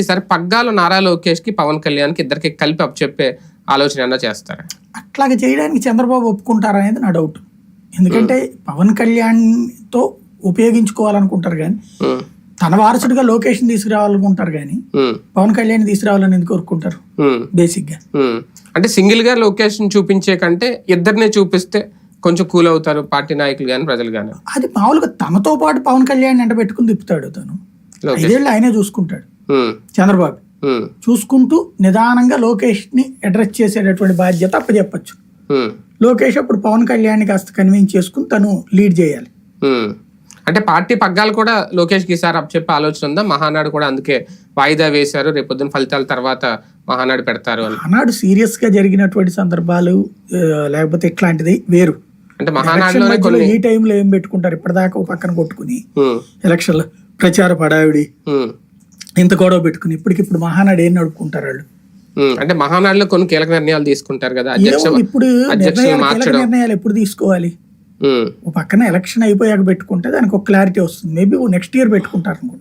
ఈసారి పగ్గాలు నారా లోకేష్కి పవన్ కళ్యాణ్కి ఇద్దరికి కలిపి అప్ చెప్పే ఆలోచన ఏమన్నా చేస్తారా? అట్లాగే చేయడానికి చంద్రబాబు ఒప్పుకుంటారా అనేది నా డౌట్. ఎందుకంటే పవన్ కళ్యాణ్తో ఉపయోగించుకోవాలనుకుంటారు కానీ తన వారసుడిగా లోకేష్ని తీసుకురావాలనుకుంటారు కానీ పవన్ కళ్యాణ్ తీసుకురావాలని ఎందుకు కోరుకుంటారు? ఉమ్, బేసిక్గా. ఉమ్. అంటే సింగిల్గా లోకేష్ చూపించే కంటే ఇద్దరినే చూపిస్తే కొంచెం కూల్ అవుతారు పార్టీ నాయకులు కానీ ప్రజలు కానీ అది మామూలుగా తనతో పాటు పవన్ కళ్యాణ్ ఎంట పెట్టుకుని తిప్పుతాడు తను. లోకేష్. ఐదేళ్ళు ఆయనే చూసుకుంటాడు. చంద్రబాబు. చూసుకుంటూ నిదానంగా లోకేష్ని అడ్రస్ చేసేటటువంటి బాధ్యత అప్పచెప్పచ్చు లోకేష్ అప్పుడు పవన్ కళ్యాణ్ని కాస్త కన్విన్స్ చేసుకుని తను లీడ్ చేయాలి. అంటే పార్టీ పగ్గాలు కూడా లోకేష్కి అప్ చెప్పే ఆలోచన ఉందా? మహానాడు కూడా అందుకే వాయిదా వేశారు. రేపొద్దున ఫలితాల తర్వాత మహానాడు పెడతారు అని. ఆనాడు సీరియస్గా జరిగినటువంటి సందర్భాలు లేకపోతే ఇట్లాంటిది వేరు. అంటే ఎలక్షన్ కొన్ని ఈ టైంలో ఏం పెట్టుకుంటారు? ఇప్పటిదాకా ఒక పక్కన కొట్టుకుని ఉమ్, ఎలక్షన్లో ప్రచార పడావిడి. ఇంత గొడవ పెట్టుకుని ఇప్పటికిప్పుడు మహానాడు ఏం నడుపుకుంటారు వాళ్ళు. అంటే మహానాడులో కొన్ని కీలక నిర్ణయాలు తీసుకుంటారు కదా ఇప్పుడు నిర్ణయాలు ఎప్పుడు తీసుకోవాలి? ఒక పక్కన ఎలక్షన్ అయిపోయాక పెట్టుకుంటే దానికి ఒక క్లారిటీ వస్తుంది. మేబీ నెక్స్ట్ ఇయర్ పెట్టుకుంటారు అనుకోండి.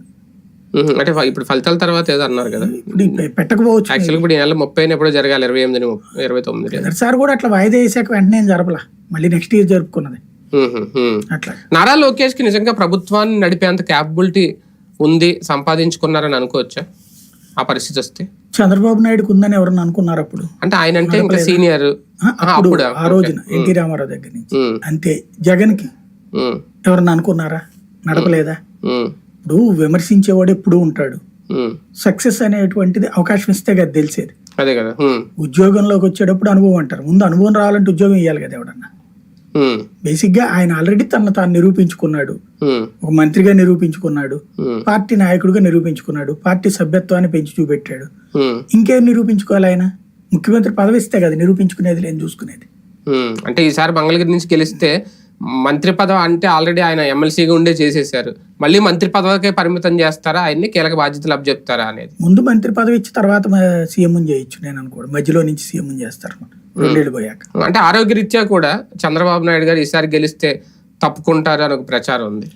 అంటే ఇప్పుడు ఫలితాల తర్వాత ఏదో అన్నారు కదా. పెట్టకపోవచ్చు. యాక్చువల్గా ఇప్పుడు ఈ నెల ముప్పై ఎప్పుడో జరగాలి ఇరవై ఎనిమిది ఇరవై తొమ్మిది. సార్ కూడా అట్లా వాయిదా వేసాక వెంటనే ఏం జరపలా? మళ్ళీ నెక్స్ట్ ఇయర్ జరుపుకున్నది. అట్లా. నారా లోకేష్కి నిజంగా ప్రభుత్వాన్ని నడిపేంత క్యాపబిలిటీ ఉంది సంపాదించుకున్నారని అనుకోవచ్చా? ఆ పరిస్థితి వస్తే? చంద్రబాబు నాయుడుకు ఉందని ఎవరన్నా అనుకున్నారు అప్పుడు? అంటే ఆయన అంటే ఇంకా సీనియర్. ఆ, అప్పుడు ఆ రోజున ఎన్టీ రామారావు దగ్గర నుంచి. అంతే జగన్కి ఎవరన్నా అనుకున్నారా? నడపలేదా? ఇప్పుడు విమర్శించేవాడు ఎప్పుడు ఉంటాడు. సక్సెస్ అనేటువంటిది అవకాశం ఇస్తే కదా తెలిసేది. అదే కదా. ఉద్యోగంలోకి వచ్చేటప్పుడు అనుభవం అంటారు. ముందు అనుభవం రావాలంటే ఉద్యోగం ఇవ్వాలి కదా ఎవడన్నా. బేసిక్గా ఆయన ఆల్రెడీ తను తాను నిరూపించుకున్నాడు. ఉమ్, ఒక మంత్రిగా నిరూపించుకున్నాడు. ఉమ్, పార్టీ నాయకుడిగా నిరూపించుకున్నాడు. పార్టీ సభ్యత్వాన్ని పెంచి చూపెట్టాడు. ఇంకేం నిరూపించుకోవాలి ఆయన? ముఖ్యమంత్రి పదవి ఇస్తే కదా నిరూపించుకునేది లేని చూసుకునేది. అంటే ఈసారి మంగళగిరి నుంచి గెలిస్తే మంత్రి పదవి అంటే ఆల్రెడీ ఆయన ఎమ్మెల్సీగా ఉండే చేసేసారు మళ్ళీ మంత్రి పదవికే పరిమితం చేస్తారా? ఆయన్ని కీలక బాధ్యతలు అప్ చెప్తారా అనేది. ముందు మంత్రి పదవి ఇచ్చి తర్వాత సీఎం చేయొచ్చు నేను అనుకోడు మధ్యలో నుంచి సీఎం చేస్తారు. రెండేళ్ళు పోయాక. అంటే ఆరోగ్యరీత్యా కూడా చంద్రబాబు నాయుడు గారు ఈసారి గెలిస్తే తప్పుకుంటారు అని ఒక ప్రచారం ఉంది.